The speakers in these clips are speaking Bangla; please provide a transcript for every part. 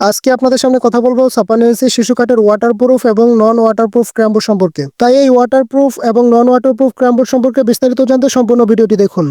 আজকে আপনাদের সামনে কথা বলব সাপানিয়েন্সি শিশু কাঠের ওয়াটারপ্রুফ এবং নন ওয়াটারপ্রুফ ক্র্যাম্বোর্ড সম্পর্কে। তাই এই ওয়াটারপ্রুফ এবং নন ওয়াটারপ্রুফ ক্র্যাম্বোর্ড সম্পর্কে বিস্তারিত জানতে সম্পূর্ণ ভিডিওটি দেখুন।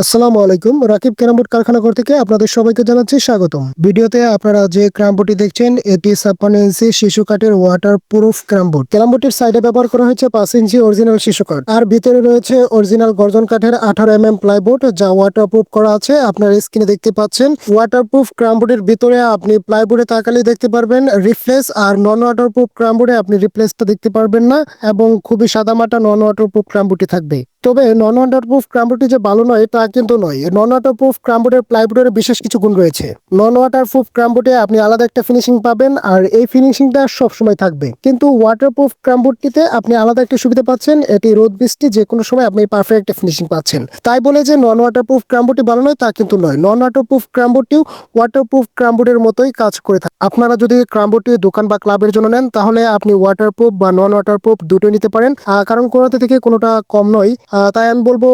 আসসালামু আলাইকুম। রাকিব ক্যারামবোর্ড কারখানাঘর থেকে আপনাদের সবাইকে জানাচ্ছি স্বাগতম। ভিডিওতে আপনারা যে ক্র্যাম্বোর্ডটি দেখছেন, এটি ছাপ্পান্ন ইঞ্চি শিশু কাঠের ওয়াটার প্রুফ ক্র্যাম্বোর্ড ক্র্যাম্বোর্ডটির সাইডে ব্যবহার করা হয়েছে পাঁচ ইঞ্চি অরিজিনাল শিশু কাঠ। আর ভিতরে রয়েছে অরিজিনাল গর্জন কাঠের আঠারো এম এম প্লাইবোর্ড যা ওয়াটার প্রুফ করা আছে। আপনার স্ক্রিনে দেখতে পাচ্ছেন ওয়াটার প্রুফ ক্র্যাম্বোর্ডের ভিতরে আপনি প্লাইবোর্ডে তাকালে দেখতে পারবেন রিফ্লেস আর নন ওয়াটার প্রুফ ক্র্যাম্বোর্ডে আপনি রিপ্লেসটা দেখতে পারবেন না, এবং খুবই সাদামাটা নন ওয়াটার প্রুফ ক্র্যাম্বোর্ডটি থাকবে। তবে নন ওয়াটারপ্রুফ ক্রামবোর্ডটি যে ভালো নয়, তা কিন্তু নয়। নন ওয়াটারপ্রুফ ক্রামবোর্ডের প্লাইবোর্ডের বিশেষ কিছু গুণ রয়েছে। নন ওয়াটার প্রুফ ক্রামবোর্ডে আপনি আলাদা একটা ফিনিশিং পাবেন, আর এই ফিনিশিংটা সবসময় থাকবে। কিন্তু ওয়াটার প্রুফ ক্রামবোর্ডটিতে আপনি আলাদা একটা সুবিধা পাচ্ছেন, এটি রোদ, বৃষ্টি যে কোনো সময় আপনি পারফেক্ট একটা ফিনিশিং পাচ্ছেন। তাই বলে যে নন ওয়াটার প্রুফ ক্রামবোর্ডটি ভালো নয়, তা কিন্তু নয়। নন ওয়াটারপ্রুফ ক্রামবোর্ডটিও ওয়াটারপ্রুফ ক্রামবোর্ডের মতোই কাজ করে থাকে। আপনারা যদি ক্রামবোর্ডটি দোকান বা ক্লাবের জন্য নেন, তাহলে আপনি ওয়াটারপ্রুফ বা নন ওয়াটারপ্রুফ দুটো নিতে পারেন। কারণ কোনোটা থেকে কোনোটা কম নয়। তাই আমি বলব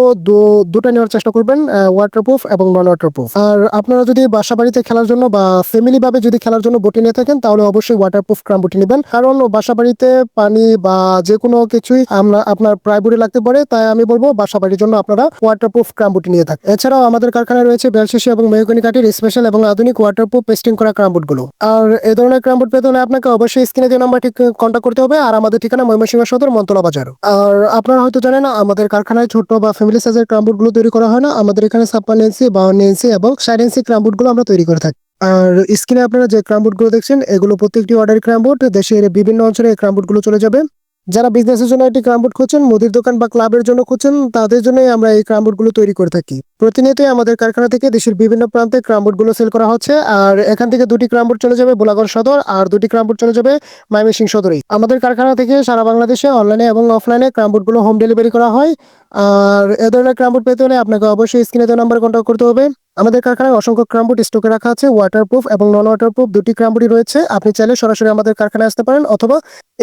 দুটা নেওয়ার চেষ্টা করবেন ওয়াটারপ্রুফ এবং নন ওয়াটারপ্রুফ আর আপনারা যদি বাসা বাড়িতে খেলার জন্য বা ফ্যামিলি ভাবে যদি খেলার জন্য বটি নিয়ে থাকেন, তাহলে অবশ্যই ওয়াটারপ্রুফ ক্রাম বটি নেবেন। কারণ বাসা বাড়িতে পানি বা যে কোনো কিছুই আমরা, আপনার প্রায় লাগতে পারে, তাই আমি বলব বাসা বাড়ির জন্য আপনারা ওয়াটারপ্রুফ ক্রাম বটি নিয়ে থাকেন এছাড়াও আমাদের কারখানায় রয়েছে বেলশিসি এবং মেহগনি কাঠের স্পেশাল এবং আধুনিক ওয়াটারপ্রুফ পেস্টিং করা ক্রামবোর্ডগুলো আর এ ধরনের ক্রামবোর্ড পেতে হলে আপনাকে অবশ্যই স্ক্রিনে যে নাম্বার ঠিক কন্ট্যাক্ট করতে হবে, আর আমাদের ঠিকানা ময়মনসিংহ সদর মন্তলা বাজার। আর আপনারা হয়তো জানেন আমাদের কারখানায় ছোট বা ফ্যামিলি সাইজের ক্রামবোর্ডগুলো তৈরি করা হয় না। আমাদের এখানে ছাপ্পান্ন ইঞ্চি বাউন্ন ইঞ্চি এবং ষাট ইঞ্চি ক্রামবোর্ডগুলো আমরা তৈরি করে থাকি। আর স্ক্রিনে আপনারা যে ক্রামবোর্ডগুলো দেখছেন, এগুলো প্রত্যেকটি অর্ডার ক্রামবোর্ড দেশের বিভিন্ন অঞ্চলে এই ক্রামবোর্ডগুলো চলে যাবে। যারা বিজনেসের জন্য একটি ক্রামবোর্ড খুঁজছেন, মুদির দোকান বা ক্লাবের জন্য খুঁজছেন, তাদের জন্যই আমরা এই ক্রামবোর্ডগুলো তৈরি করে থাকি। প্রতিনিয়তই আমাদের কারখানা থেকে দেশের বিভিন্ন প্রান্তে ক্রামবোর্ডগুলো সেল করা হচ্ছে, আর এখান থেকে দুটি ক্রামবোর্ড চলে যাবে বোলাগড় সদর, আর দুটি ক্রামবোর্ড চলে যাবে ময়মনসিং সদরেই। আমাদের কারখানা থেকে সারা বাংলাদেশে অনলাইনে এবং অফলাইনে ক্রামবোর্ডগুলো হোম ডেলিভারি করা হয়। আর এ ধরনের ক্রামবোর্ড পেতে হলে আপনাকে অবশ্যই স্ক্রিনে দেওয়া নাম্বার কন্ট্যাক্ট করতে হবে। আমাদের কারখানায় অসংখ্য ক্রামবোর্ড স্টকে রাখা আছে ওয়াটারপ্রুফ এবং নন ওয়াটারপ্রুফ দুটি ক্রামবোর্ডই রয়েছে। আপনি চাইলে সরাসরি আমাদের কারখানায় আসতে পারেন অথবা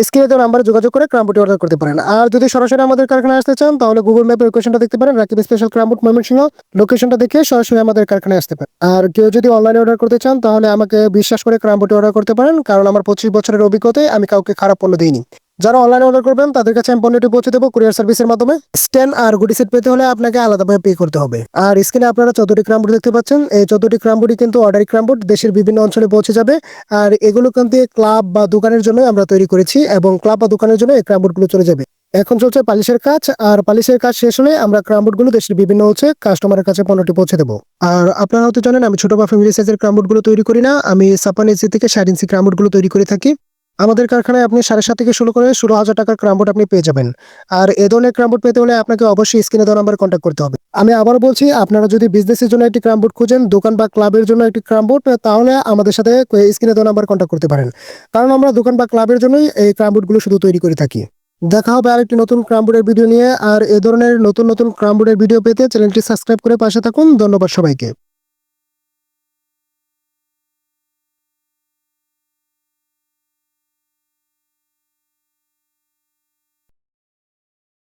স্ক্রিনে দেওয়া নাম্বারে যোগাযোগ করে ক্রামবোর্ডটি অর্ডার করতে পারেন। আর যদি সরাসরি আমাদের কারখানায় আসতে চান, তাহলে গুগল ম্যাপের লোকেশনটা দেখতে পারেন। রাকিব স্পেশাল ক্রামবোর্ড ময়মনসিংহ লোকেশনটা দেখে সরাসরি আমাদের কারখানায় আসতে পারেন। আর কেউ যদি অনলাইনে অর্ডার করতে চান, তাহলে আমাকে বিশ্বাস করে ক্রামবোর্ডটি অর্ডার করতে পারেন। কারণ আমার পঁচিশ বছরের অভিজ্ঞতায় আমি কাউকে খারাপ পণ্য দিইনি। যারা অনলাইনে অর্ডার করবেন, তাদের কাছে আমি পণ্যটি পৌঁছে দেবো কুরিয়ার সার্ভিসের মাধ্যমে। স্ট্যান্ড আর গুডি সেট পেতে হলে আপনাকে আলাদাভাবে পে করতে হবে। আর স্ক্রিনে আপনারা চোদ্দটি ক্রামবোর্ড দেখতে পাচ্ছেন। এই চোদ্দটি ক্রামবোর্ডই কিন্তু অর্ডারি ক্রামবোর্ড দেশের বিভিন্ন অঞ্চলে পৌঁছে যাবে। আর এগুলো কিন্তু ক্লাব বা দোকানের জন্য আমরা তৈরি করেছি এবং ক্লাব বা দোকানের জন্য এই ক্রামবোর্ডগুলো চলে যাবে। এখন চলছে পালিশের কাজ। আর পালিশের কাজ শেষ হলে আমরা ক্রামবোর্ডগুলো দেশের বিভিন্ন হচ্ছে কাস্টমারের কাছে পণ্যটি পৌঁছে দেবো। আর আপনারা হয়তো জানেন, আমি ছোট বা ফ্যামিলি সাইজের ক্রামবোর্ডগুলো তৈরি করি না। আমি সাপান ইঞ্চি থেকে ষাট ইঞ্চি ক্রামবোর্ডগুলো তৈরি করে থাকি। আমাদের কারখানায় আপনি সাড়ে সাত থেকে শুরু করে ষোলো হাজার টাকার ক্রামবোর্ড আপনি পেয়ে যাবেন। আর এ ধরনের ক্রামবোর্ড পেতে হলে আপনাকে অবশ্যই স্ক্রিনে দেওয়া নাম্বার কন্ট্যাক্ট করতে হবে। আমি আবার বলছি, আপনারা যদি বিজনেসের জন্য একটি ক্রামবোর্ড খুঁজেন, দোকান বা ক্লাবের জন্য একটি ক্রামবোর্ড তাহলে আমাদের সাথে স্ক্রিনে দেওয়া নাম্বার কন্ট্যাক্ট করতে পারেন। কারণ আমরা দোকান বা ক্লাবের জন্যই এই ক্রামবোর্ডগুলো শুধু তৈরি করে থাকি। দেখা হবে আরেকটি নতুন ক্রামবোর্ডের ভিডিও নিয়ে। আর এ ধরনের নতুন নতুন ক্রামবোর্ডের ভিডিও পেতে চ্যানেলটি সাবস্ক্রাইব করে পাশে থাকুন। ধন্যবাদ সবাইকে।